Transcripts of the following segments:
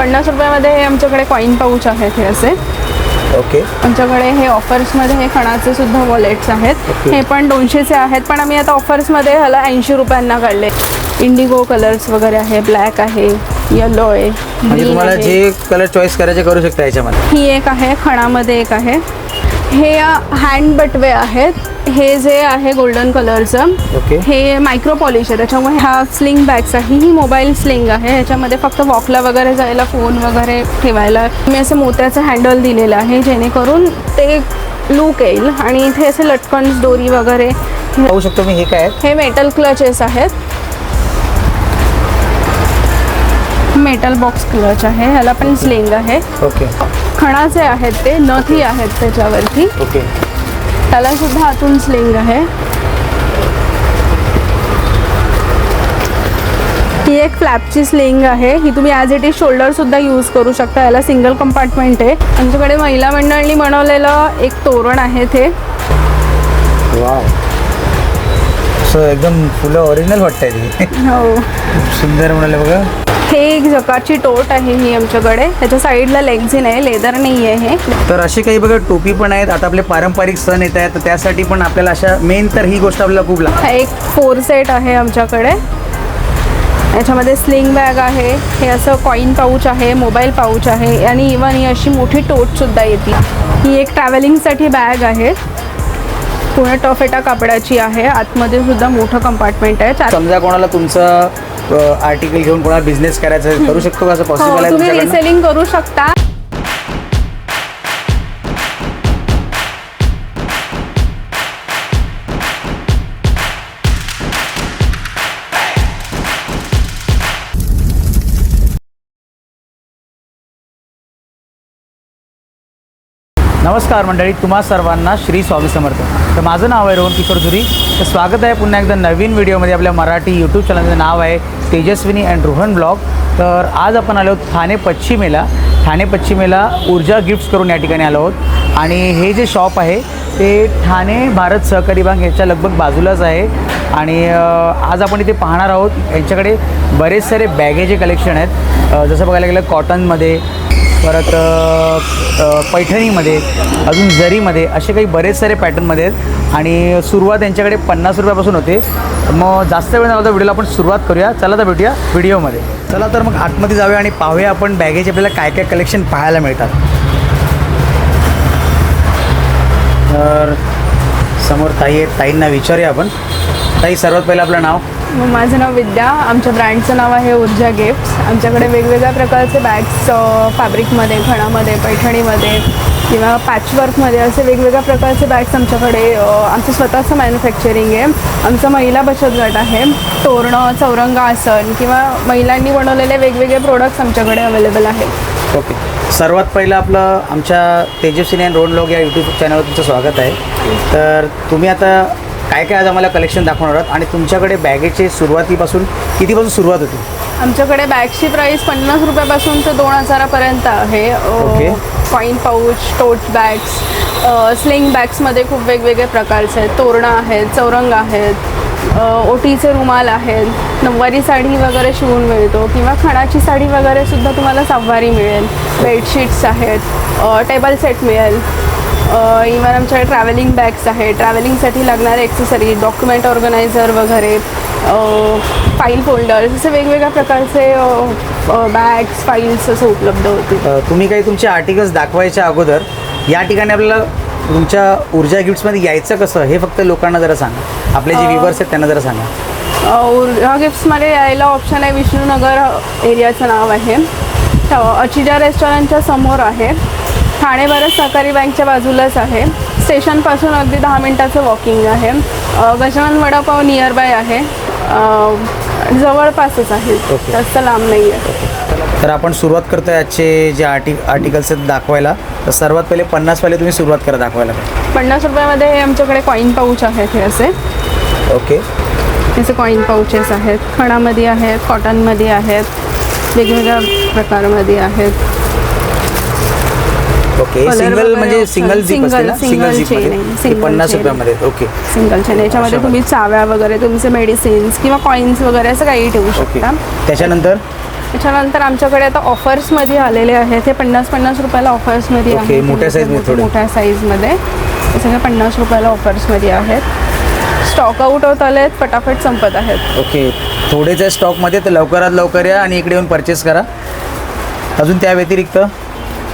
पन्नास रुपयामध्ये हे आमच्याकडे कॉईन पाऊच आहेत हे असे. ओके आमच्याकडे हे ऑफर्समध्ये हे खणाचे सुद्धा वॉलेट्स आहेत. हे पण दोनशेचे आहेत पण आम्ही आता ऑफर्समध्ये ह्याला ऐंशी रुपयांना काढले. इंडिगो कलर्स वगैरे आहे ब्लॅक आहे येलो आहे म्हणजे तुम्हाला. जे कलर चॉईस करायचे करू शकता याच्यामध्ये. ही एक आहे खणामध्ये एक आहे. हे हँड बटवे आहेत. हे जे आहे गोल्डन कलरचं ओके. हे मायक्रो पॉलिश आहे. त्याच्यामुळे हा स्लिंग बॅग्स आहे. ही मोबाईल स्लिंग आहे. ह्याच्यामध्ये फक्त वॉकला वगैरे जायला फोन वगैरे ठेवायला मी असं मोत्याचं हँडल दिलेलं आहे जेणेकरून ते लूक येईल. आणि इथे असे लटकन्स दोरी वगैरे. पाहू शकतो मी हे काय हे मेटल क्लचेस आहेत. मेटल बॉक्स क्लच आहे. ह्याला पण स्लिंग आहे. ओके खणाचे आहेत ते नथी आहेत त्याच्यावरती. ओके. त्याला सुद्धा आतून स्लिंग आहे. ही एक फ्लॅपची स्लिंग आहे. ही तुम्ही ॲज इट इज शोल्डर सुद्धा यूज करू शकता. याला सिंगल कंपार्टमेंट आहे. आमच्याकडे महिला मंडळांनी बनवलेलं एक तोरण आहे ते. वाव. सो एकदम फुलं ओरिजिनल वाटतंय ते. हो. सुंदर म्हणाले बघा. हे एक जकाची टोट आहे ही आमच्याकडे. त्याच्या साईडला लेग्झिन आहे लेदर नाही आहे हे. तर असे काही बघा टोपी पण आहेत. आता आपले पारंपरिक सण येत आहेत. तर त्यासाठी पण आपल्याला अशा मेन तर ही गोष्ट आपल्याला खूप लागते. एक फोर सेट आहे आमच्याकडे. याच्यामध्ये स्लिंग बॅग आहे. हे असं कॉईन पाऊच आहे मोबाईल पाऊच आहे. आणि इवन ही अशी मोठी टोटसुद्धा येते. ही एक ट्रॅव्हलिंगसाठी बॅग आहे. पूर्ण टफेटा कापडाची आहे. आतमध्ये सुद्धा मोठं कंपार्टमेंट आहे. समजा कोणाला तुमचं आर्टिकल घेऊन कोणाला बिझनेस करायचं करू शकतो का असं हो, पॉसिबल आहे तुम्ही तुमच्याकडनं? रिसेलिंग करू शकता नमस्कार मंडळी तुम्हा सर्वांना श्री स्वामी समर्थ. तर माझं नाव आहे रोहन किशोर झुरी. तर स्वागत आहे पुन्हा एकदा नवीन व्हिडिओमध्ये आपल्या मराठी यूट्यूब चॅनलचं नाव आहे तेजस्विनी अँड रोहन ब्लॉग तर आज आपण आलो आहोत ठाणे पश्चिमेला. ठाणे पश्चिमेला ऊर्जा गिफ्ट्स करून या ठिकाणी आलो आहोत. आणि हे जे शॉप आहे ते ठाणे भारत सहकारी बँक याच्या लगभग बाजूलाच आहे. आणि आज आपण इथे पाहणार आहोत. यांच्याकडे बरेच सारे बॅगेचे कलेक्शन आहेत. जसं बघायला गेलं कॉटनमध्ये परत पैठणीमध्ये अजून जरीमध्ये असे काही बरेच सारे पॅटर्नमध्ये आहेत. आणि सुरुवात यांच्याकडे पन्नास रुपयापासून होते. मग जास्त वेळ न तर व्हिडिओला आपण सुरुवात करूया. चला तर भेटूया व्हिडिओमध्ये. चला तर मग आतमध्ये जाऊया आणि पाहूया आपण बॅगेचे आपल्याला काय काय कलेक्शन पाहायला मिळतात. तर समोर ताई आहेत. ताईंना विचारूया आपण. ताई सर्वात पहिलं आपलं नाव? माझं नाव विद्या. आमच्या ब्रँडचं नाव आहे ऊर्जा गिफ्ट्स. आमच्याकडे वेगवेगळ्या प्रकारचे बॅग्स फॅब्रिकमध्ये खणामध्ये पैठणीमध्ये किंवा पॅचवर्कमध्ये असे वेगवेगळ्या प्रकारचे बॅग्स आमच्याकडे अ, आमचं स्वतःचं मॅन्युफॅक्चरिंग आहे. आमचा महिला बचत गट आहे. तोरणं चौरंगासन किंवा महिलांनी बनवलेले वेगवेगळे प्रोडक्ट्स आमच्याकडे अवेलेबल आहेत. ओके. सर्वात पहिलं आपलं आमच्या तेजस्विनी अँड रोड लॉग या यूट्यूब चॅनलवर तुमचं स्वागत आहे. तर तुम्ही आता काय काय आज आम्हाला कलेक्शन दाखवणार आहात? आणि तुमच्याकडे बॅगेचे सुरुवातीपासून कितीपासून सुरुवात होती? आमच्याकडे बॅगची प्राईस पन्नास रुपयापासून ते दोन हजारापर्यंत आहे. Okay. Coin pouch tote bags sling बॅग्समध्ये खूप वेगवेगळे प्रकारचे आहेत. तोरणं आहेत चौरंग आहेत ओटीचे रुमाल आहेत नऊवारी साडी वगैरे शिवून मिळतो किंवा खणाची साडी वगैरे सुद्धा तुम्हाला सहावारी मिळेल. बेडशीट्स आहेत टेबल सेट मिळेल. इवन आमच्याकडे ट्रॅव्हलिंग बॅग्स आहे ट्रॅव्हलिंगसाठी लागणारे एक्सेसरी डॉक्युमेंट ऑर्गनायझर वगैरे फाईल फोल्डर्स असे वेगवेगळ्या प्रकारचे बॅग्स फाईल्स असं उपलब्ध होतील अ, तुम्ही काही तुमचे आर्टिकल्स दाखवायच्या अगोदर या ठिकाणी आपल्याला तुमच्या ऊर्जा गिफ्ट्समध्ये यायचं कसं? हे फक्त लोकांना जरा सांगा. आपले जे व्ह्युअर्स आहेत त्यांना जरा सांगा. ऊर्जा गिफ्ट्समध्ये यायला ऑप्शन आहे विष्णुनगर एरियाचं नाव आहे. अचिजा रेस्टॉरंटच्या समोर आहे. ठाणे भारत सहकारी बँकच्या बाजूलाच आहे. स्टेशनपासून अगदी दहा मिनटाचं वॉकिंग आहे. गजानन वडापाव नियर बाय आहे जवळपासच आहे. जास्त लांब नाही आहे तर आपण सुरुवात करतोय आजचे जे आर्टिक आर्टिकल्स आहेत दाखवायला. तर सर्वात पहिले पन्नास पहिले तुम्ही सुरुवात करा दाखवायला. पन्नास रुपयामध्ये हे आमच्याकडे कॉईन पाऊच आहेत हे असे. ओके. याचे कॉईन पाऊचेस आहेत. खणामध्ये आहेत कॉटनमध्ये आहेत. वेगवेगळ्या प्रकारमध्ये आहेत. ओके सिंगल म्हणजे. सिंगल झिप असते ना? Single- सिंगल झिप chain मध्ये आहे. पन्नास chain. रुपयामध्ये. ओके सिंगल छान याच्यामध्ये अशा तुम्ही चाव्या वगैरे तुमचे मेडिसिन्स किंवा कॉईन्स वगैरे असं काही ठेवू ओके शकता. त्याच्यानंतर? त्याच्यानंतर आमच्याकडे आता ऑफर्समध्ये आलेले आहेत. हे पन्नास पन्नास रुपयाला ऑफर्समध्ये ओके, आहेत. मोठ्या size मध्ये थोडे. मोठ्या साईजमध्ये हे सगळे पन्नास रुपयाला ऑफर्समध्ये आहेत. स्टॉक आउट होत आले आहेत पटापट संपत आहेत. ओके थोडेच आहे स्टॉकमध्ये तर लवकरात लवकर या आणि इकडे येऊन परचेस करा. अजून त्या व्यतिरिक्त?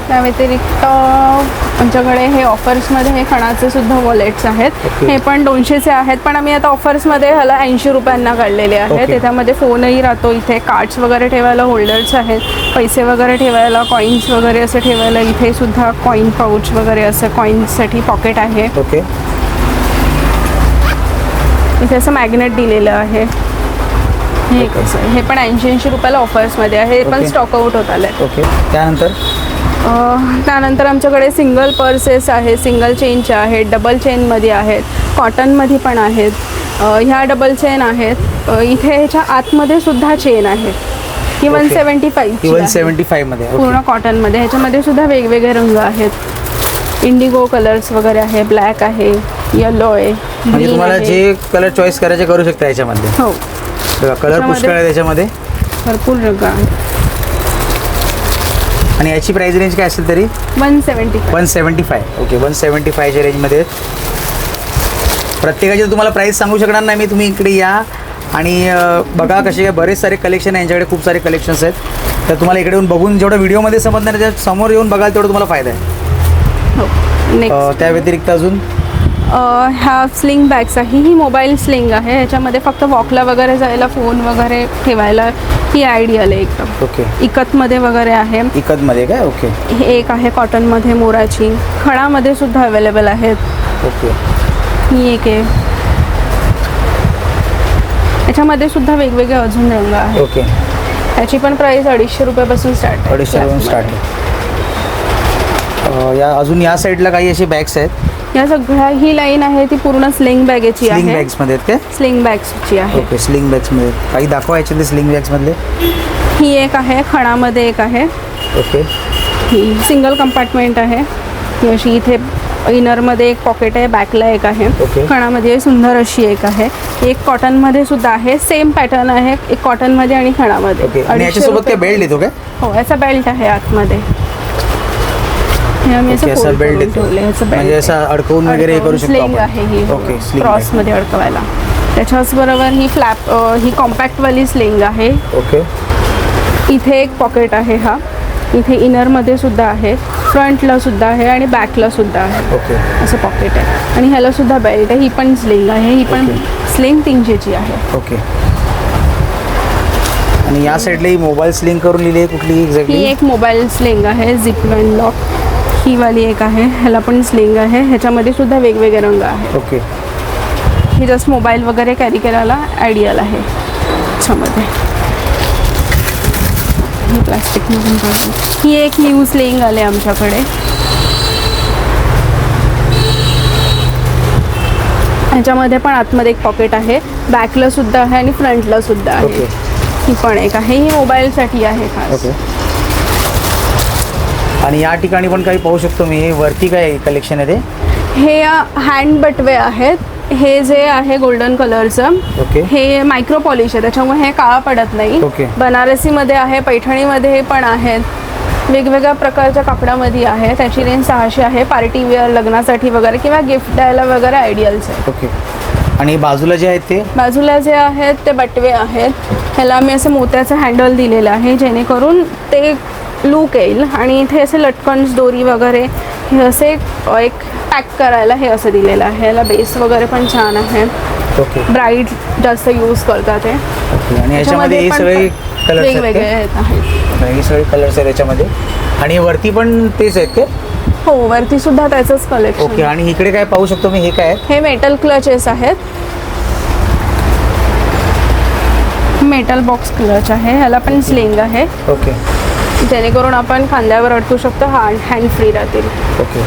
त्या व्यतिरिक्त आमच्याकडे हे ऑफर्समध्ये हे खणाचे सुद्धा वॉलेट्स आहेत. हे पण दोनशेचे आहेत पण आम्ही आता ऑफर्समध्ये ह्याला ऐंशी रुपयांना काढलेले आहेत. त्याच्यामध्ये फोनही राहतो इथे. कार्ड्स वगैरे ठेवायला होल्डर्स आहेत. पैसे वगैरे ठेवायला कॉईन्स वगैरे असं ठेवायला इथे सुद्धा कॉईन पाऊच वगैरे असं कॉईन्ससाठी पॉकेट आहे. ओके. इथे असं मॅग्नेट दिलेलं आहे. हे हे पण ऐंशी ऐंशी रुपयाला ऑफर्समध्ये आहे. हे पण ओके. स्टॉक आउट होत आले ओके. त्यानंतर? त्यानंतर आमच्याकडे सिंगल पर्सेस आहे सिंगल चेनचे आहेत डबल चेनमध्ये आहेत कॉटनमध्ये पण आहेत. ह्या डबल चेन आहेत. इथे ह्याच्या आतमध्ये सुद्धा चेन आहे ही one. Seventy one five seventy फाईव्हमध्ये पूर्ण कॉटनमध्ये ह्याच्यामध्ये सुद्धा वेगवेगळे रंग आहेत. इंडिगो कलर्स वगैरे आहे ब्लॅक आहे येलो आहे म्हणजे तुम्हाला. जे कलर चॉईस करायचे करू शकता याच्यामध्ये. हो. कलर पुष्कळ आहे त्याच्यामध्ये. भरपूर रंग आहे आणि याची प्राइस रेंज काय असेल तरी? One seventy one seventy five okay one seventy फायच्या रेंजमध्ये. प्रत्येकाची तुम्हाला प्राईस सांगू शकणार नाही मी तुम्ही इकडे या. आणि बघा कसे काय बरेच सारे कलेक्शन आहे यांच्याकडे खूप सारे कलेक्शन्स आहेत. तर तुम्हाला इकडे येऊन बघून जेवढं व्हिडिओमध्ये समजणार त्याच्यासमोर येऊन बघाल तेवढं तुम्हाला फायदा आहे. हो त्या व्यतिरिक्त अजून? ह्या स्लिंग बॅग्स आहे. ही मोबाईल स्लिंग आहे. ह्याच्यामध्ये फक्त वॉकला वगैरे जायला फोन वगैरे ठेवायला ही आयडियल आहे एकदम. ओके इकतमध्ये वगैरे आहे. इकतमध्ये काय? ओके हे एक आहे कॉटनमध्ये मोराची. खणामध्ये सुद्धा अवेलेबल आहेत. ओके ही एक आहे. याच्यामध्ये सुद्धा वेगवेगळे अजून रंग आहेत. ओके ह्याची पण प्राईस अडीचशे रुपयापासून स्टार्ट आहे. अडीचशे रुपये स्टार्ट आहे. या अजून या साईडला काही असे बॅग्स आहेत? या सगळ्या ही लाईन आहे ती पूर्ण स्लिंग बॅगेची स्लिंग आहे. बॅग्समध्ये आहेत काय? स्लिंग बॅग्सची आहे. ओके स्लिंग बॅग्समध्ये काही दाखवा याच्यातले स्लिंग बॅग्समधले ही एक आहे खणामध्ये एक आहे. ओके ही सिंगल कंपार्टमेंट आहे. ही अशी इथे इनरमध्ये एक पॉकेट आहे बॅकला एक आहे. खणामध्ये सुंदर अशी एक आहे. एक कॉटनमध्ये सुद्धा आहे. सेम पॅटर्न आहे एक कॉटनमध्ये आणि खणामध्ये. आणि अडीचशे याच्यासोबत काय रुपये. बेल्ट येतो काय? हो याचा बेल्ट आहे आतमध्ये. असं बेल्ट म्हणजे. असं अडकवून वगैरे हे करू शकतो आहे ही. ओके क्रॉसमध्ये अडकवायला. त्याच्याचबरोबर ही फ्लॅप ही कॉम्पॅक्टवाली स्लिंग आहे. ओके. इथे एक पॉकेट आहे हा. इथे इनरमध्ये सुद्धा आहे. फ्रंटला सुद्धा आहे आणि बॅकला सुद्धा आहे. ओके. असं पॉकेट आहे. आणि ह्याला सुद्धा बेल्ट आहे. ही पण स्लिंग आहे. ही पण. स्लिंग तीनशेची आहे. ओके. आणि या साईडला ही मोबाईल स्लिंग करून लिहिली आहे कुठली ही एक्झॅक्टली एक मोबाईल स्लिंग आहे. झिप लॉक ही वाली एक आहे. ह्याला पण स्लिंग आहे. ह्याच्यामध्ये सुद्धा वेगवेगळे रंग आहे ओके. ही जस्ट मोबाईल वगैरे कॅरी करायला आयडियल आहे. ह्याच्यामध्ये. ही ही एक न्यू स्लिंग आले आमच्याकडे. ह्याच्यामध्ये पण आतमध्ये एक पॉकेट आहे. बॅकला सुद्धा आहे आणि फ्रंटला सुद्धा आहे. ही पण एक आहे. ही मोबाईलसाठी आहे खास. ओके. आणि या ठिकाणी पण काही पाहू शकतो मी वरती काय कलेक्शन आहे ते? हे हँड बटवे आहेत. हे जे आहे गोल्डन कलरचं ओके हे मायक्रो पॉलिश आहे. त्याच्यामुळे हे काळा पडत नाही. ओके. बनारसीमध्ये आहे पैठणीमध्ये पण आहेत. वेगवेगळ्या प्रकारच्या कापडामध्ये आहे. त्याची रेंज सहाशे आहे. पार्टी वेअर लग्नासाठी वगैरे किंवा गिफ्ट द्यायला वगैरे आयडियल्स आहे. ओके आणि बाजूला जे आहेत ते? बाजूला जे आहेत ते बटवे आहेत. ह्याला मी असं मोत्याचं हँडल दिलेलं आहे जेणेकरून ते लूक येईल आणि इथे असे लटकन्स दोरी वगैरे हे असे एक पॅक करायला हे असं दिलेलं आहे. ह्याला बेस वगैरे पण छान आहे. ओके. ब्राईट जास्त यूज करतात ते ओके. आणि याच्यामध्ये हे सगळे कलर्स वेगवेगळे? आहेत. हे सगळे कलर्स आहेत याच्यामध्ये. आणि वरती पण तेच आहेत का हो वरती सुद्धा त्याचंच ओके. कलेक्शन आणि इकडे काय पाहू शकतो मी? हे काय आहे? हे मेटल क्लचेस आहेत. मेटल बॉक्स क्लच आहे. ह्याला पण स्लिंग आहे. ओके. जेणेकरून आपण खांद्यावर अडकू शकतो हँड हँड फ्री राहतील. ओके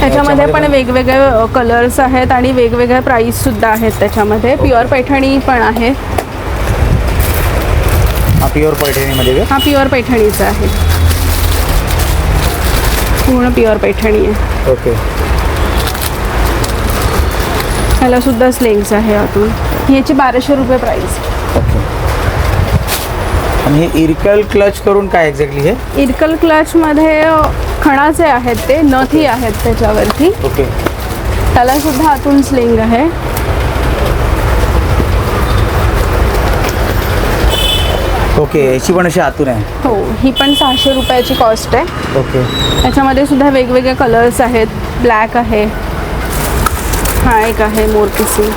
त्याच्यामध्ये पण वेगवेगळे कलर्स आहेत आणि वेगवेगळ्या प्राईस सुद्धा आहेत त्याच्यामध्ये. प्युअर पैठणी पण आहे. हा प्युअर पैठणीमध्ये हा प्युअर पैठणीचा आहे. पूर्ण प्युअर पैठणी आहे. ओके ह्याला सुद्धा स्लिंग्स आहे आतून ह्याची बाराशे रुपये प्राईस ओके आणि हे इरकल क्लच करून काय एक्झॅक्टली हे? इरकल क्लचमध्ये अ, खणाचे आहेत ते नथी आहेत त्याच्यावरती. ओके त्याला सुद्धा आतून स्लिंग आहे. ओके याची पण अशी आतून आहे. हो ही पण सहाशे रुपयाची कॉस्ट आहे. ओके त्याच्यामध्ये सुद्धा वेगवेगळे कलर्स आहेत. ब्लॅक आहे. हा एक आहे मोरपिसी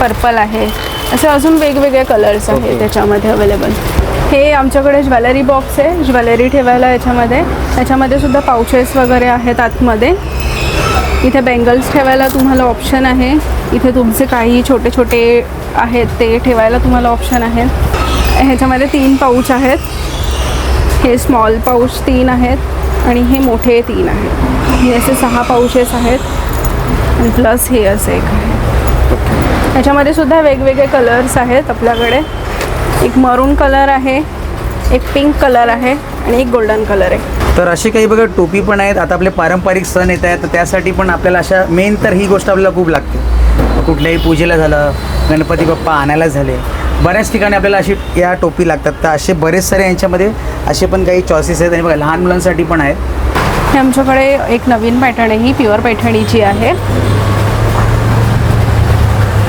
पर्पल आहे. असे अजून वेगवेगळे कलर्स. आहेत त्याच्यामध्ये अवेलेबल हे आमच्याकडे ज्वेलरी बॉक्स आहे. ज्वेलरी ठेवायला याच्यामध्ये. त्याच्यामध्ये सुद्धा पाउचेस वगैरे आहेत आतमध्ये. इथे बेंगल्स ठेवायला तुम्हाला ऑप्शन आहे. इथे तुमचे काही छोटे छोटे आहेत ते ठेवायला तुम्हाला ऑप्शन आहे. ह्याच्यामध्ये तीन पाऊच आहेत. हे स्मॉल पाऊच तीन आहेत आणि हे मोठे तीन आहेत. हे असे सहा पाऊचेस आहेत. आणि प्लस हे असे एक आहे. ह्याच्यामध्ये सुद्धा वेगवेगळे कलर्स आहेत आपल्याकडे. एक मरून कलर आहे एक पिंक कलर आहे आणि एक गोल्डन कलर आहे. तर असे काही बघा टोपी पण आहेत. आता आपले पारंपरिक सण येत आहेत तर त्यासाठी पण आपल्याला अशा मेन तर ही गोष्ट आपल्याला खूप लागते. कुठल्याही पूजेला झालं गणपती बाप्पा आणायला झाले बऱ्याच ठिकाणी आपल्याला अशी या टोपी लागतात. तर असे बरेच सारे यांच्यामध्ये असे पण काही चॉईसेस आहेत. आणि बघा लहान मुलांसाठी पण आहेत. हे आमच्याकडे एक नवीन आहे ही प्युअर पैठणीची आहे.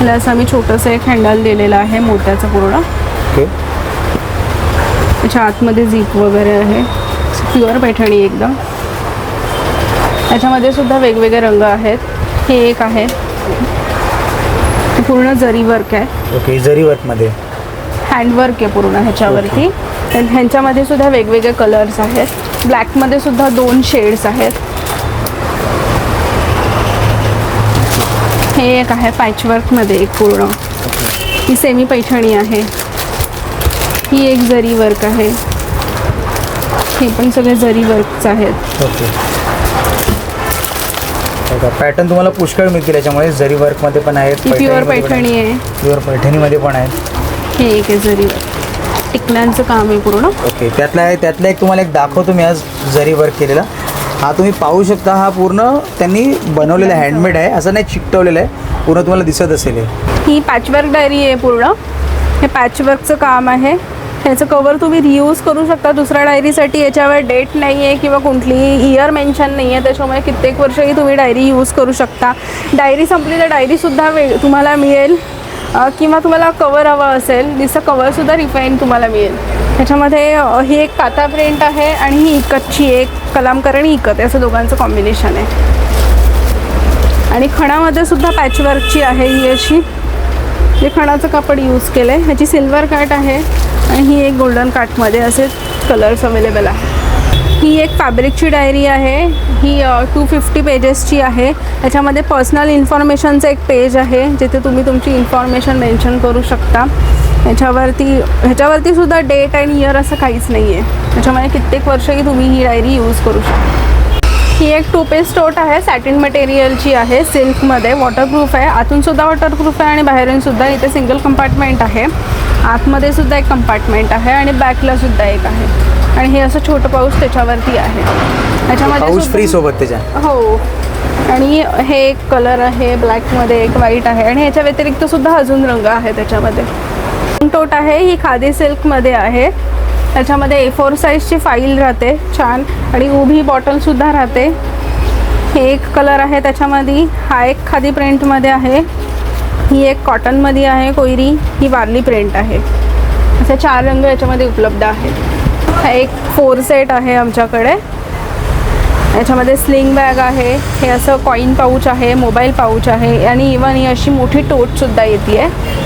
असं आम्ही छोटंसं एक हँडल दिलेलं आहे मोत्याचं पूर्ण. ओके. त्याच्या आतमध्ये झीप वगैरे आहे. प्युअर पैठणी एकदम. त्याच्यामध्ये सुद्धा वेगवेगळे रंग आहेत. हे एक आहे. पूर्ण जरी वर्क आहे. ओके जरी वर्कमध्ये हँडवर्क आहे पूर्ण ह्याच्यावरती. ह्यांच्यामध्ये सुद्धा वेगवेगळे कलर्स आहेत. ब्लॅकमध्ये सुद्धा दोन शेड्स आहेत. हे एक आहे पॅचवर्कमध्ये एक पूर्ण. ही सेमी पैठणी आहे. ही एक जरी वर्क आहे. हे पण सगळे जरी वर्कच आहेत. ओके. पॅटर्न तुम्हाला पुष्कळ मिळतील याच्यामुळे जरी वर्कमध्ये पण आहेत ही प्युअर पैठणी आहे. प्युअर पैठणीमध्ये पण आहेत. हे एक आहे जरी वर्क टिकल्यांचं काम आहे पूर्ण. ओके त्यातला आहे त्यातला एक तुम्हाला एक दाखवतो मी आज जरी वर्क केलेला. हा तुम्ही पाहू शकता हा पूर्ण त्यांनी बनवलेला हँडमेड आहे. असं नाही चिकटवलेलं आहे. पूर्ण तुम्हाला दिसत असेल ही. पॅचवर्क डायरी आहे पूर्ण. हे पॅचवर्कचं काम आहे. ह्याचं कवर तुम्ही रियूज करू शकता दुसऱ्या डायरीसाठी याच्यावर डेट नाही आहे किंवा कुठलीही इयर मेन्शन नाही आहे त्याच्यामुळे कित्येक वर्षही तुम्ही डायरी यूज करू शकता. डायरी संपली तर डायरीसुद्धा वे तुम्हाला मिळेल. किंवा तुम्हाला कवर हवं असेल तिचं कवरसुद्धा रिफाईन तुम्हाला मिळेल. त्याच्यामध्ये ही एक काता प्रिंट आहे आणि ही इकतची एक कलामकर आणि इकत असं दोघांचं कॉम्बिनेशन आहे. आणि खणामध्ये सुद्धा पॅचवर्कची आहे ही अशी. जे खणाचं कापड यूज केलं आहे ह्याची सिल्वर काट आहे आणि ही एक गोल्डन काटमध्ये असे कलर्स अवेलेबल आहे ही एक फॅब्रिकची डायरी आहे. ही टू फिफ्टी पेजेसची आहे. त्याच्यामध्ये पर्सनल इन्फॉर्मेशनचं एक पेज आहे जिथे तुम्ही तुमची इन्फॉर्मेशन मेन्शन करू शकता. ह्याच्यावरती ह्याच्यावरती सुद्धा डेट अँड इयर असं काहीच नाही आहे त्याच्यामध्ये कित्येक वर्षही तुम्ही ही डायरी यूज करू शकता. ही एक टू पेस्ट टोट आहे सॅटिन मटेरियलची आहे सिल्कमध्ये वॉटरप्रूफ आहे. आतूनसुद्धा वॉटरप्रूफ आहे आणि बाहेरून सुद्धा इथे सिंगल कंपार्टमेंट आहे. आतमध्ये सुद्धा एक कंपार्टमेंट आहे आणि बॅकला सुद्धा एक आहे. आणि हे असं छोटं पाऊस त्याच्यावरती आहे. त्याच्यामध्ये फ्री सोबत त्याच्या? हो. आणि हे एक कलर आहे ब्लॅकमध्ये एक व्हाईट आहे. आणि ह्याच्या व्यतिरिक्त सुद्धा अजून रंग आहे त्याच्यामध्ये. टोट आहे ही खादी सिल्कमध्ये आहे. त्याच्यामध्ये ए फोर साईजची फाईल राहते छान. आणि उभी बॉटलसुद्धा राहते. हे एक कलर आहे त्याच्यामध्ये. हा एक खादी प्रिंटमध्ये आहे. ही एक कॉटनमध्ये आहे कोयरी. ही वारली प्रिंट आहे. असे चार रंग याच्यामध्ये उपलब्ध आहेत. हा एक फोर सेट आहे आमच्याकडे. याच्यामध्ये स्लिंग बॅग आहे. हे असं कॉईन पाऊच आहे मोबाईल पाऊच आहे आणि इवन ही अशी मोठी टोटसुद्धा येते आहे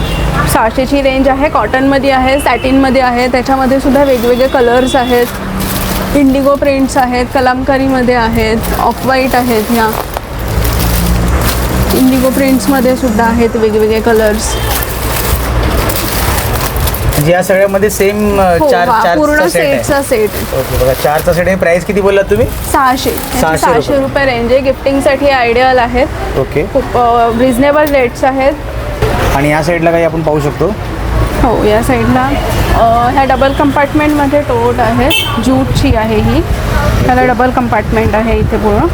सहाशेची रेंज आहे कॉटनमध्ये आहे सॅटिनमध्ये आहे. त्याच्यामध्ये सुद्धा वेगवेगळे कलर्स आहेत. इंडिगो प्रिंट्स आहेत कलामकारीमध्ये आहेत ऑफ व्हाईट आहेत ह्या. इंडिगो प्रिंट्समध्ये सुद्धा आहेत वेगवेगळे कलर्स म्हणजे या सगळ्यामध्ये सेम हो चार हा चार पूर्ण सेटचा सेट ओके बघा चारचा सेट आहे. प्राइस किती बोललात तुम्ही? सहाशे. याची सहाशे सहाशे रुपये. रुपये रेंज आहे. गिफ्टिंगसाठी आयडियल आहेत. ओके. खूप रिजनेबल रेट्स आहेत. आणि या साईडला काही आपण पाहू शकतो? हो या साईडला अ, ह्या डबल कंपार्टमेंटमध्ये टोट आहे. ज्यूटची आहे ही. त्याला डबल कंपार्टमेंट आहे इथे पूर्ण.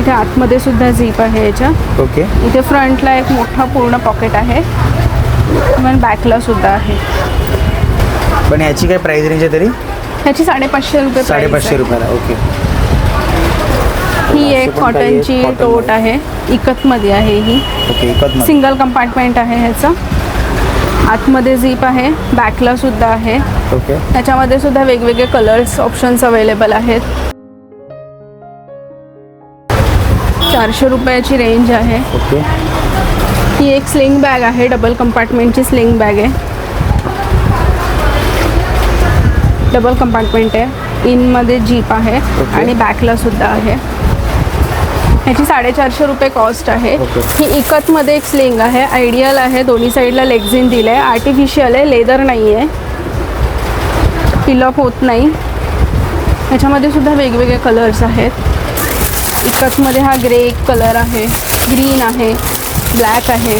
इथे आतमध्ये सुद्धा झीप आहे याच्या. ओके. इथे फ्रंटला एक मोठा पूर्ण पॉकेट आहे. इवन बॅकला सुद्धा आहे. पण याची काय प्राईस रेंज आहे तरी? ह्याची साडेपाचशे रुपये price साडेपाचशे आहे. रुपयाला ओके ही एक पण काही कॉटनची cotton टोट आहे. इकतमध्ये आहे ही. ओके. सिंगल कंपार्टमेंट आहे ह्याचं. आतमध्ये झीप आहे. बॅकला सुद्धा आहे. ओके ह्याच्यामध्ये सुद्धा वेगवेगळे कलर्स ऑप्शन्स अवेलेबल आहेत. चारशे रुपयाची रेंज आहे. ओके ही एक स्लिंग बॅग आहे. डबल कंपार्टमेंटची स्लिंग बॅग आहे. डबल कंपार्टमेंट आहे. इनमध्ये जीप आहे. आणि बॅकला सुद्धा आहे. ह्याची साडेचारशे रुपये कॉस्ट आहे. ही इकतमध्ये एक स्लिंग आहे. आयडियल आहे. दोन्ही साईडला लेग्झिन दिलं आहे आर्टिफिशियल आहे. लेदर नाही आहे पिलअप होत नाही. ह्याच्यामध्ये सुद्धा वेगवेगळे कलर्स आहेत. इकतमध्ये हा ग्रे कलर आहे. ग्रीन आहे. ब्लॅक आहे.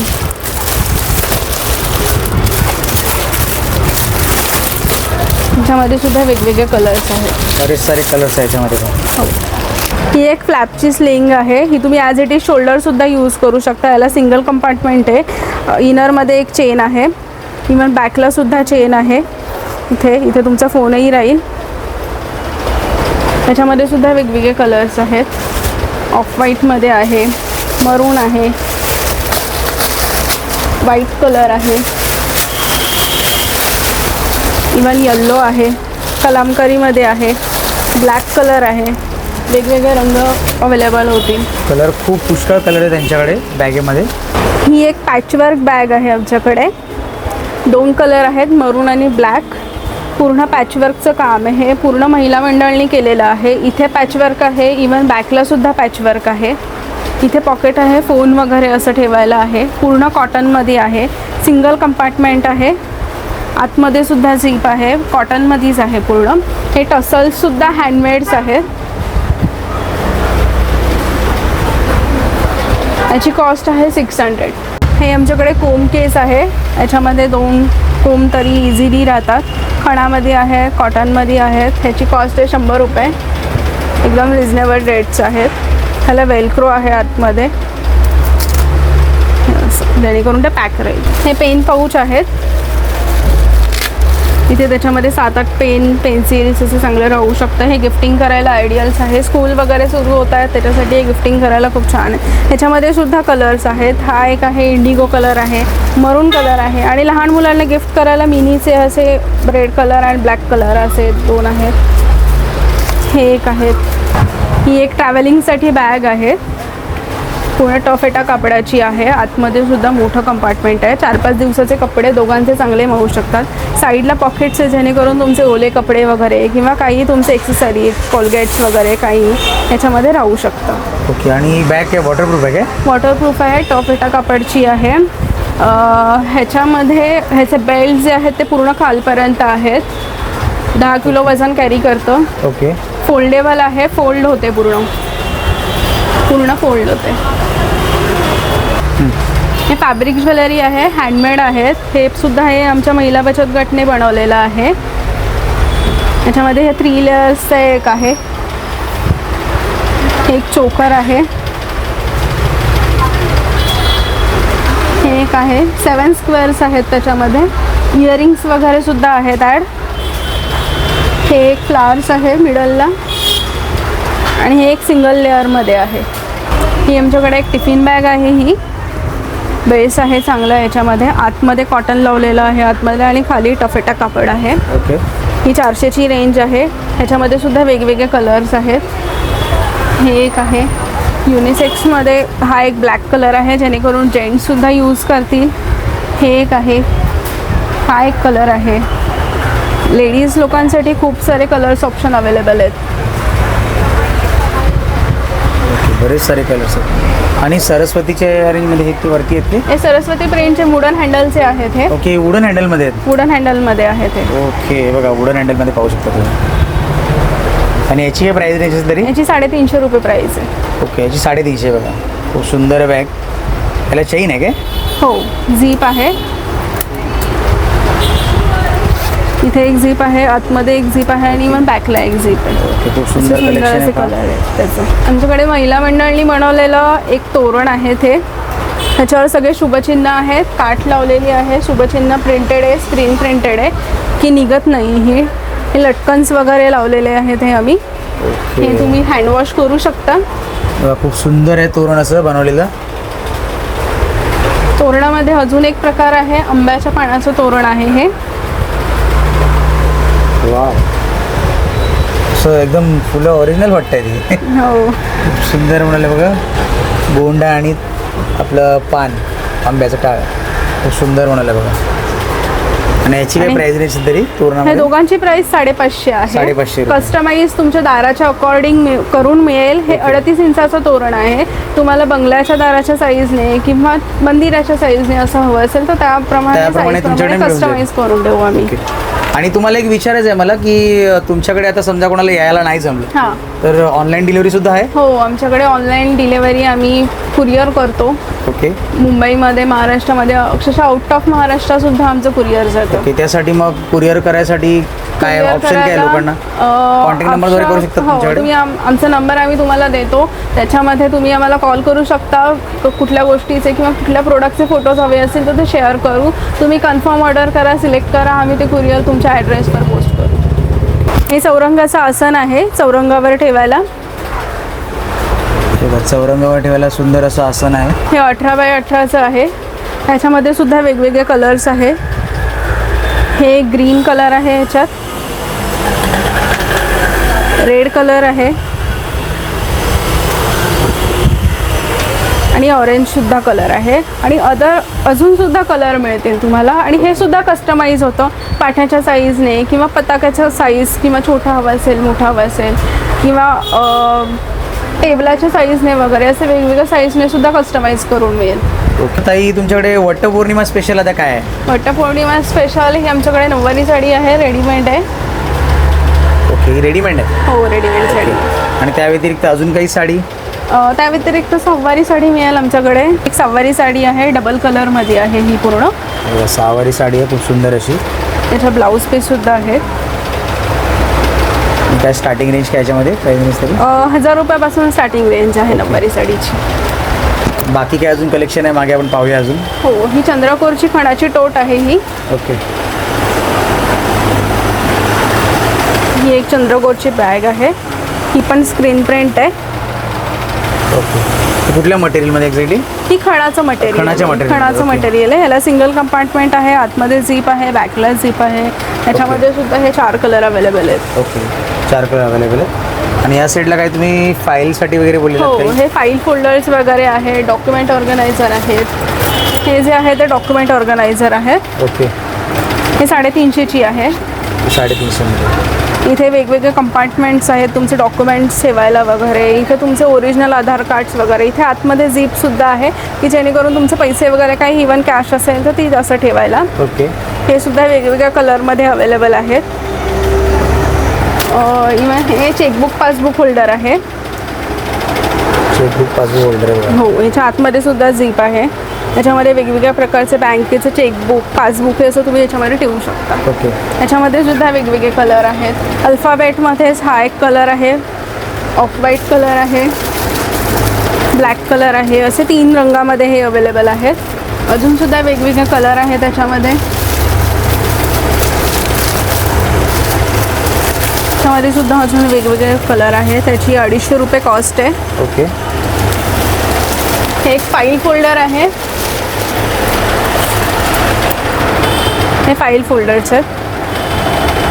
ह्याच्यामध्ये सुद्धा वेगवेगळे कलर्स आहेत. बरेच सारे कलर्स आहे याच्यामध्ये पण. हो. ही एक फ्लॅपची स्लिंग आहे. ही तुम्ही ॲज इट इज शोल्डरसुद्धा यूज करू शकता. याला सिंगल कंपार्टमेंट आहे. इनरमध्ये एक चेन आहे. इवन बॅकला सुद्धा चेन आहे. इथे इथे तुमचा फोनही राहील. त्याच्यामध्ये सुद्धा वेगवेगळे कलर्स आहेत. ऑफ व्हाईटमध्ये आहे. मरून आहे. व्हाईट कलर आहे. इवन येल्लो आहे. कलामकरीमध्ये आहे. ब्लॅक कलर आहे. वेगवेगळे रंग अवेलेबल होतील. कलर खूप पुष्कळ कलर आहे त्यांच्याकडे बॅगेमध्ये. ही एक पॅचवर्क बॅग आहे आमच्याकडे. दोन कलर आहेत मरून आणि ब्लॅक पूर्ण पॅचवर्कचं काम आहे. हे पूर्ण महिला मंडळांनी केलेलं आहे. इथे पॅचवर्क आहे इवन बॅकलासुद्धा पॅचवर्क आहे. इथे पॉकेट आहे फोन वगैरे असं ठेवायला आहे. पूर्ण कॉटनमध्ये आहे. सिंगल कंपार्टमेंट आहे. आतमध्ये सुद्धा झीप आहे. कॉटनमध्येच आहे पूर्ण. हे टसल्ससुद्धा हँडमेड्स आहेत. याची कॉस्ट आहे सिक्स हंड्रेड हे आमच्याकडे कोम केस आहे. याच्यामध्ये दोन कोम तरी इझिली राहतात. खणामध्ये आहे कॉटनमध्ये आहेत. ह्याची कॉस्ट आहे शंभर रुपये. एकदम रिजनेबल रेट्स आहेत. ह्याला वेलक्रो आहे आतमध्ये. जेणेकरून ते पॅक राहील. हे पेन पाऊच आहेत. इथे त्याच्यामध्ये सात आठ पेन पेन्सिल्स असे चांगले राहू शकतं. हे गिफ्टिंग करायला आयडियल्स आहे. स्कूल वगैरे सुरू होत आहेत. त्याच्यासाठी हे गिफ्टिंग करायला खूप छान आहे. ह्याच्यामध्ये सुद्धा कलर्स आहेत. हा एक आहे इंडिगो कलर आहे. मरून कलर आहे. आणि लहान मुलांना गिफ्ट करायला मिनीचे असे रेड कलर आणि ब्लॅक कलर असे दोन आहेत. हे एक आहेत. ही एक ट्रॅव्हलिंगसाठी बॅग आहे. पूर्ण टफेटा कापडाची आहे. आतमध्ये सुद्धा मोठं कंपार्टमेंट आहे. चार पाच दिवसाचे कपडे दोघांचे चांगले मावू शकतात. साईडला पॉकेट्स आहे जेणेकरून तुमचे ओले कपडे वगैरे किंवा काही तुमचे एक्सेसरीज कोलगेट्स वगैरे काही ह्याच्यामध्ये राहू शकतं. ओके आणि बॅग आहे वॉटरप्रूफ आहे? वॉटरप्रूफ आहे टॉफेटा कापडची आहे. ह्याच्यामध्ये ह्याचे बेल्ट जे आहेत ते पूर्ण खालपर्यंत आहेत. दहा किलो वजन कॅरी करतं. ओके. फोल्डेबल आहे फोल्ड होते पूर्ण. पूर्ण फोल्ड होते. हे फॅब्रिक ज्वेलरी आहे हँडमेड आहेत हे सुद्धा हे आमच्या महिला बचत गटने बनवलेलं आहे. याच्यामध्ये हे थ्री लेअर्सचं एक आहे. एक चोकर आहे. हे एक आहे. सेवन स्क्वेअर्स आहेत त्याच्यामध्ये. इयरिंग्स वगैरे सुद्धा आहेत ॲड हे एक फ्लावर्स आहे मिडलला आणि हे एक सिंगल लेअरमध्ये आहे. ही आमच्याकडे एक टिफिन बॅग आहे ही. बेस आहे चांगलं याच्यामध्ये. आतमध्ये कॉटन लावलेलं आहे आतमध्ये आणि खाली टफेटा कापड आहे. ओके ही चारशेची रेंज आहे. ह्याच्यामध्ये सुद्धा वेगवेगळे कलर्स आहेत. हे एक आहे. युनिसेक्समध्ये हा एक ब्लॅक कलर आहे जेणेकरून जेंट्ससुद्धा यूज करतील. हे एक आहे. हा एक कलर आहे. लेडीज लोकांसाठी खूप सारे कलर्स ऑप्शन अवेलेबल आहेत. बरेच सारे कलर्स आहेत. आणि सरस्वतीचे अरेंजमध्ये हे वरती आहेत ते? हे सरस्वती प्रिंटचे वुडन हँडलचे आहेत हे. ओके वुडन हँडलमध्ये आहेत? वुडन हँडलमध्ये आहेत हे. ओके बघा वुडन हँडलमध्ये पाहू शकता तुम्ही. आणि याची काय प्राईस रेंज तरी? याची साडेतीनशे रुपये प्राईस आहे. ओके याची साडेतीनशे बघा. खूप सुंदर बॅग याला चेन आहे काय? हो झीप आहे. इथे एक झीप आहे आतमध्ये एक झीप आहे आणि इवन बॅकला एक झीप आहे. खूप सुंदर असे कलर. आहेत त्याचं. आमच्याकडे महिला मंडळांनी बनवलेलं एक तोरण आहे ते ह्याच्यावर सगळे शुभचिन्ह आहेत काठ लावलेली आहे शुभचिन्ह प्रिंटेड आहे स्क्रीन प्रिंटेड आहे. की निघत नाही ही. हे लटकन्स वगैरे लावलेले आहेत हे आम्ही. हे तुम्ही हँडवॉश करू शकता. बघा, खूप सुंदर आहे तोरण असं बनवलेलं. तोरणामध्ये अजून एक प्रकार आहे आंब्याच्या पानाचं तोरण आहे हे. वा असं एकदम फुलं ओरिजिनल वाटतंय ती. हो. खूप सुंदर म्हणाले बघा. बोंडा आणि आपलं पान आंब्याचं टाळ. खूप सुंदर म्हणाले बघा. आणि याची काय आणि- प्राइस रेंज तरी? हे दोघांची प्राइस साडेपाचशे आहे. 550 रुपये. कस्टमाइज तुमच्या दाराच्या अकॉर्डिंग करून मिळेल. हे अडतीस इंचाचं तोरण आहे. तुम्हाला बंगल्याच्या दाराच्या साईजने किंवा मंदिराच्या साईजने असं हवं असेल तर त्याप्रमाणे त्याप्रमाणे तुमच्याकडे मिळून जाईल. कस्टमाइज करून देऊ आम्ही. आणि तुम्हाला एक विचारायचं आहे मला की तुमच्याकडे आता समजा कोणाला यायला नाही जमलं हां. तर ऑनलाईन डिलिव्हरी सुद्धा आहे? हो आमच्याकडे ऑनलाईन डिलेवरी आम्ही कुरिअर करतो. ओके. मुंबईमध्ये महाराष्ट्रामध्ये अक्षरशः आउट ऑफ महाराष्ट्रासुद्धा आमचं कुरिअर जातं. ओके त्यासाठी मग कुरिअर करायसाठी काय ऑप्शन काय लोकांना? Contact number वगैरे करू शकतात हो, तुमच्याकडे? तुम्ही आम- आमचा नंबर आम्ही तुम्हाला देतो. त्याच्यामध्ये तुम्ही आम्हाला कॉल करू शकता. कुठल्या गोष्टीचे किंवा कुठल्या प्रोडक्टचे फोटोज हवे असतील तर ते शेअर करू. तुम्ही कन्फर्म ऑर्डर करा सिलेक्ट करा आम्ही ते कुरिअर तुमच्या ॲड्रेसवर पोस्ट करू. हे चौरंगाचं आसन आहे चौरंगावर ठेवायला. चौरंगावर ठेवायला सुंदर असं आसन आहे. हे अठरा बाय अठराचं आहे. ह्याच्यामध्ये सुद्धा वेगवेगळे कलर्स आहे. हे ग्रीन कलर आहे ह्याच्यात. रेड कलर आहे. आणि ऑरेंज सुद्धा कलर आहे. आणि अदर अजून सुद्धा कलर मिळतील तुम्हाला. आणि हे सुद्धा कस्टमाइज होतं. पाठ्याच्या साईजने किंवा पताक्याचा साईज किंवा छोटा हवा असेल मोठा हवा असेल किंवा टेबलाच्या साईजने वगैरे असे वेगवेगळ्या साईजने सुद्धा कस्टमाइज करून मिळेल. ताई तुमच्याकडे वटपौर्णिमा स्पेशल आता काय आहे? वटपौर्णिमा स्पेशल ही आमच्याकडे नऊवारी साडी आहे रेडीमेड आहे. ओके रेडीमेड आहे? हो रेडीमेड साडी. आणि त्या व्यतिरिक्त अजून काही साडी? त्या व्यतिरिक्त सहावारी साडी मिळेल आमच्याकडे. एक सहावारी साडी आहे डबल कलरमध्ये आहे ही पूर्ण. सहावारी साडी आहे खूप सुंदर अशी. त्याच्या ब्लाऊज पीससुद्धा आहे आणि काय स्टार्टिंग रेंज काय याच्यामध्ये? प्राइस रेंज तरी. अ, हजार रुपयापासून स्टार्टिंग रेंज आहे नऊवारी साडीची. बाकी काय अजून कलेक्शन आहे? मागे आपण पाहूया अजून. हो ही चंद्रकोरची खणाची टोट आहे ही. ओके. ही एक चंद्रकोरची बॅग आहे. ही पण स्क्रीन प्रिंट आहे. ओके. कुठल्या मटेरियलमध्ये एक्झॅक्टली ही खणाचं मटेरियल खणाच्या material, खणाचं okay. मटेरियल आहे. ह्याला सिंगल कंपार्टमेंट आहे. आतमध्ये झीप आहे बॅकला झीप आहे. ह्याच्यामध्ये सुद्धा हे चार कलर अवेलेबल आहेत. ओके. चार कलर अवेलेबल आहे आणि या साईडला काय तुम्ही फाईलसाठी वगैरे बोललेलं हो हे फाईल फोल्डर्स वगैरे आहे डॉक्युमेंट ऑर्गनायझर आहेत. हे जे आहे ते डॉक्युमेंट ऑर्गनायझर आहे ओके. हे साडेतीनशेची आहे. साडेतीनशेमध्ये. इथे वेगवेगळे कंपार्टमेंट्स आहेत तुमचे डॉक्युमेंट्स ठेवायला वगैरे इथे तुमचे ओरिजिनल आधार कार्ड्स वगैरे इथे आतमध्ये झीपसुद्धा आहे की जेणेकरून तुमचे पैसे वगैरे काही इवन कॅश असेल तर ती असं ठेवायला. ओके हे सुद्धा वेगवेगळ्या कलरमध्ये अवेलेबल आहेत. इवन हे चेकबुक पासबुक होल्डर आहे. Chequebook passbook holder. हो ह्याच्या आतमध्ये सुद्धा झीप आहे. त्याच्यामध्ये वेगवेगळ्या प्रकारचे बँकेचं चेकबुक पासबुक हे असं तुम्ही याच्यामध्ये ठेवू शकता. ओके. याच्यामध्ये सुद्धा वेगवेगळे कलर आहेत. अल्फाबेटमध्येच हा एक कलर आहे. ऑफ व्हाईट कलर आहे. ब्लॅक कलर आहे. असे तीन रंगामध्ये हे अवेलेबल आहेत. अजून सुद्धा वेगवेगळे कलर आहेत त्याच्यामध्ये. त्याच्यामध्ये सुद्धा अजून वेगवेगळे कलर आहे त्याची अडीचशे रुपये कॉस्ट आहे. ओके. हे एक फाईल फोल्डर आहे. हे फाईल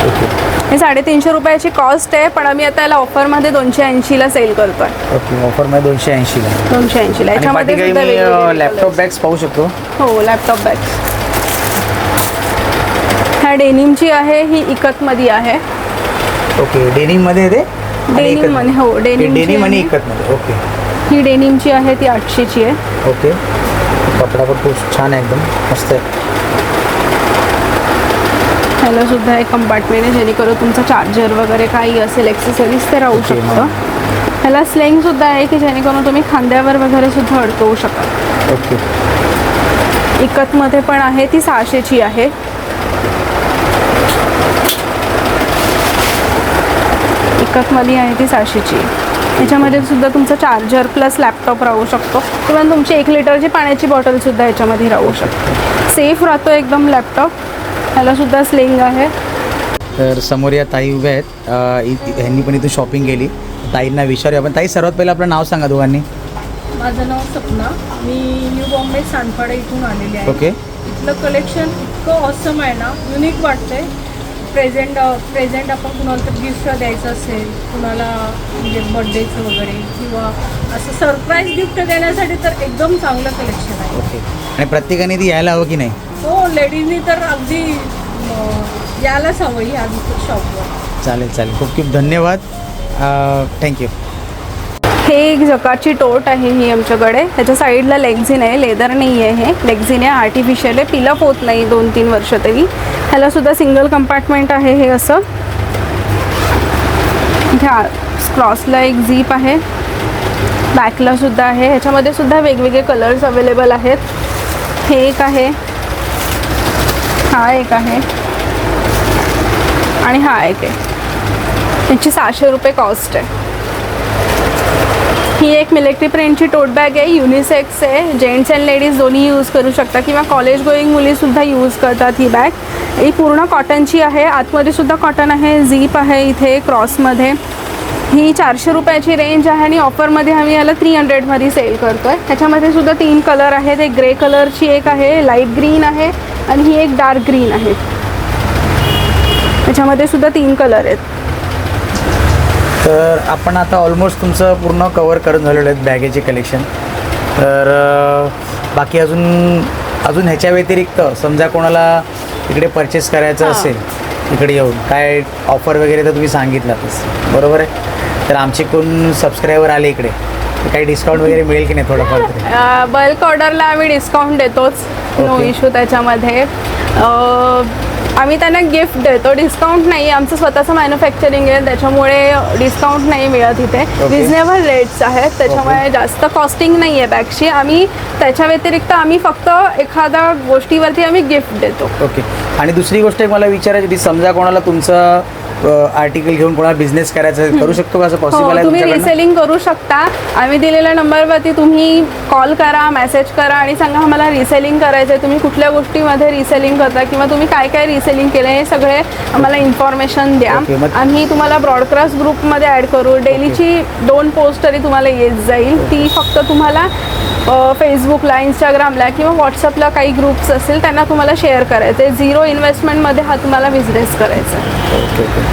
ओके हे साडेतीनशे रुपयाची कॉस्ट आहे पण आम्ही आता याला ऑफरमध्ये दोनशे ऐंशीला सेल करतोय. ओके ऑफरमध्ये दोनशे ऐंशीला. दोनशे ऐंशीला. आणि बाकी काही सुद्धा मी वेगवेगळे लॅपटॉप colours. बॅग्स पाहू शकतो. हो लॅपटॉप बॅग्स ह्या डेनिमची आहे ही इकतमध्ये आहे. ओके डेनिममध्ये ते? आणि Denim मध्ये, हो, डेनिम आणि आहे. एकतमध्ये ओके ही डेनिमची आहे ती आठशेची आहे. ओके कपडा पण खूप छान आहे एकदम. मस्त आहे. सुद्धा एक कंपार्टमेंट आहे जेणेकरून तुमचा चार्जर वगैरे काही असेल एक्सेसरीज ते राहू शकतं. ह्याला स्लेंग सुद्धा आहे की जेणेकरून तुम्ही खांद्यावर वगैरे सुद्धा अडकवू शकाल ओके इकतमध्ये पण आहे ती सहाशेची आहे. इकतमध्ये आहे ती सहाशेची. याच्यामध्ये सुद्धा तुमचा चार्जर प्लस लॅपटॉप राहू शकतो. किंवा तुमची एक लिटरची पाण्याची बॉटलसुद्धा याच्यामध्ये राहू शकते. सेफ राहतो एकदम लॅपटॉप ह्यालासुद्धा स्लिंग आहे. तर समोर या ताई उभ्या आहेत. ह्यांनी पण इथून शॉपिंग केली. ताईंना विचारूया पण ताई सर्वात पहिलं आपलं नाव सांगा दोघांनी. माझं नाव सपना. मी न्यू बॉम्बे सानपाडा इथून आलेली आहे. ओके. इथलं कलेक्शन इतकं ऑसम आहे ना. युनिक वाटतंय. प्रेझेंट प्रेझेंट आपण कुणाला तर गिफ्ट द्यायचं असेल कुणाला म्हणजे बड्डेचं वगैरे किंवा असं सरप्राईज गिफ्ट देण्यासाठी तर एकदम चांगलं कलेक्शन आहे. ओके. आणि प्रत्येकाने ती यायला हवं की नाही? हो लेडीजनी तर अगदी यायलाच हवं ह्या शॉपवर. चालेल चालेल. खूप खूप धन्यवाद. थँक्यू हे एक जकाची टोट आहे ही आमच्याकडे. त्याच्या साईडला लेगझिन आहे लेदर नाही आहे हे. लेगझिन आहे आर्टिफिशियल आहे पिलअप होत नाही दोन तीन वर्ष तरी. ह्यालासुद्धा सिंगल कंपार्टमेंट आहे हे असं. ह्या क्रॉसला एक झीप आहे. बॅकला सुद्धा आहे. ह्याच्यामध्ये सुद्धा वेगवेगळे कलर्स अवेलेबल आहेत. हे एक आहे. हा एक आहे. आणि हा एक आहे. याची सहाशे रुपये कॉस्ट आहे. ही एक मिलिटरी प्रिंटची टोट बॅग आहे. युनिसेक्स आहे. जेंट्स अँड लेडीज दोन्ही यूज करू शकता. किंवा कॉलेज गोईंग मुलीसुद्धा यूज करतात ही बॅग ही पूर्ण कॉटनची आहे. आतमध्ये सुद्धा कॉटन आहे. झीप आहे इथे क्रॉसमध्ये ही चारशे रुपयाची रेंज आहे आणि ऑफरमध्ये आम्ही याला थ्री हंड्रेडमध्ये सेल करतो आहे ह्याच्यामध्ये सुद्धा तीन कलर आहेत. एक ग्रे कलरची एक आहे लाइट ग्रीन आहे आणि ही एक डार्क ग्रीन आहे. ह्याच्यामध्ये सुद्धा तीन कलर आहेत. तर आपण आता ऑलमोस्ट तुमचं पूर्ण कवर करून झालेलं आहेत बॅगेचे कलेक्शन तर बाकी अजून अजून ह्याच्या व्यतिरिक्त समजा कोणाला इकडे परचेस करायचं. असेल इकडे येऊन काय ऑफर वगैरे तर तुम्ही सांगितलातच. बरोबर आहे? तर आमचे कोण सबस्क्रायबर आले इकडे? तर काही डिस्काउंट वगैरे मिळेल की नाही थोडंफार तरी? बल्क ऑर्डरला आम्ही डिस्काउंट देतोच. No Okay. इश्यू त्याच्यामध्ये. अ, आम्ही त्यांना गिफ्ट देतो. डिस्काउंट नाही. आमचं स्वतःचं मॅन्युफॅक्चरिंग आहे. त्याच्यामुळे डिस्काउंट नाही मिळत इथे. Okay. रिजनेबल रेट्स आहेत. त्याच्यामुळे जास्त कॉस्टिंग नाही आहे बॅगची आम्ही त्याच्या व्यतिरिक्त आम्ही फक्त एखाद्या गोष्टीवरती आम्ही गिफ्ट देतो. ओके आणि दुसरी गोष्ट एक मला विचारायची होती. समजा कोणाला तुमचं आर्टिकल घेऊन कोणाला बिझनेस करायचा करू शकतो का असं हो पॉसिबल आहे तुम्ही? रिसेलिंग करू शकता. आम्ही दिलेल्या नंबरवरती तुम्ही कॉल करा मेसेज करा आणि सांगा आम्हाला रिसेलिंग करायचं आहे तुम्ही कुठल्या गोष्टीमध्ये रिसेलिंग करता किंवा तुम्ही काय काय रिसेलिंग केलं हे सगळे आम्हाला इन्फॉर्मेशन द्या. आम्ही तुम्हाला ब्रॉडकास्ट ग्रुपमध्ये ॲड करू. डेलीची दोन पोस्ट तरी तुम्हाला येत जाईल. ती फक्त तुम्हाला फेसबुकला इंस्टाग्रामला किंवा व्हॉट्सअपला काही ग्रुप्स असतील त्यांना तुम्हाला शेअर करायचं आहे झिरो इन्व्हेस्टमेंटमध्ये हा तुम्हाला बिझनेस करायचा आहे. ओके ओके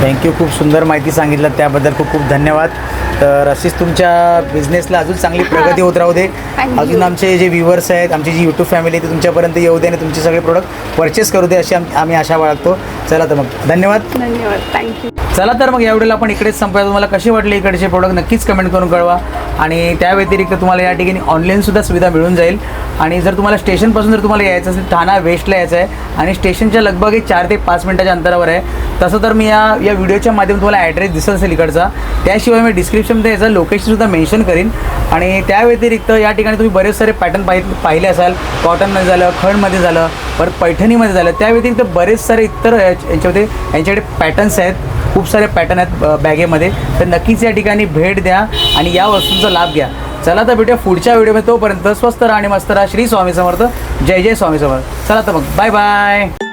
थँक्यू खूप सुंदर माहिती सांगितलं. त्याबद्दल खूप खूप धन्यवाद. तर अशीच तुमच्या बिझनेसला अजून चांगली प्रगती होत राहू दे. अजून आमचे जे व्ह्युअर्स आहेत आमची जी यूट्यूब फॅमिली आहे ती तुमच्यापर्यंत येऊ दे आणि तुमचे सगळे प्रोडक्ट परचेस करू दे अशी आम- आम्ही आशा बाळगतो. चला तर मग. धन्यवाद. धन्यवाद. थँक्यू चला तर मग या व्हिडिओला आपण इकडेच संपूया. तुम्हाला कसे वाटले इकडचे प्रोडक्ट नक्कीच कमेंट करून कळवा. आणि त्या व्यतिरिक्त तुम्हाला या ठिकाणी ऑनलाईनसुद्धा सुविधा मिळून जाईल. आणि जर तुम्हाला स्टेशनपासून जर तुम्हाला यायचं असेल ठाणा वेस्टला यायचं आहे. आणि स्टेशनच्या लगभग एक चार ते पाच मिनिटाच्या अंतरावर आहे. तसं तर मी या या व्हिडिओच्या माध्यमात तुम्हाला ॲड्रेस दिसत असेल इकडचा. त्याशिवाय मी डिस्क्रिप्शनमध्ये याचं लोकेशनसुद्धा मेन्शन करीन. आणि त्या व्यतिरिक्त या ठिकाणी तुम्ही बरेच सारे पॅटर्न पाहि पाहिले असाल. कॉटनमध्ये झालं खणमध्ये झालं परत पैठणीमध्ये झालं. त्या व्यतिरिक्त बरेच सारे इतर यांच्यामध्ये यांच्याकडे पॅटर्न्स आहेत. खूप सारे पॅटर्न आहेत बॅगेमध्ये. तर नक्कीच या ठिकाणी भेट द्या आणि या वस्तूंचा लाभ घ्या. चला तर भेटूया पुढच्या व्हिडिओमध्ये. तोपर्यंत स्वस्त राहा आणि मस्त राहा. श्री स्वामी समर्थ. जय जय स्वामी समर्थ. चला तर मग. Bye bye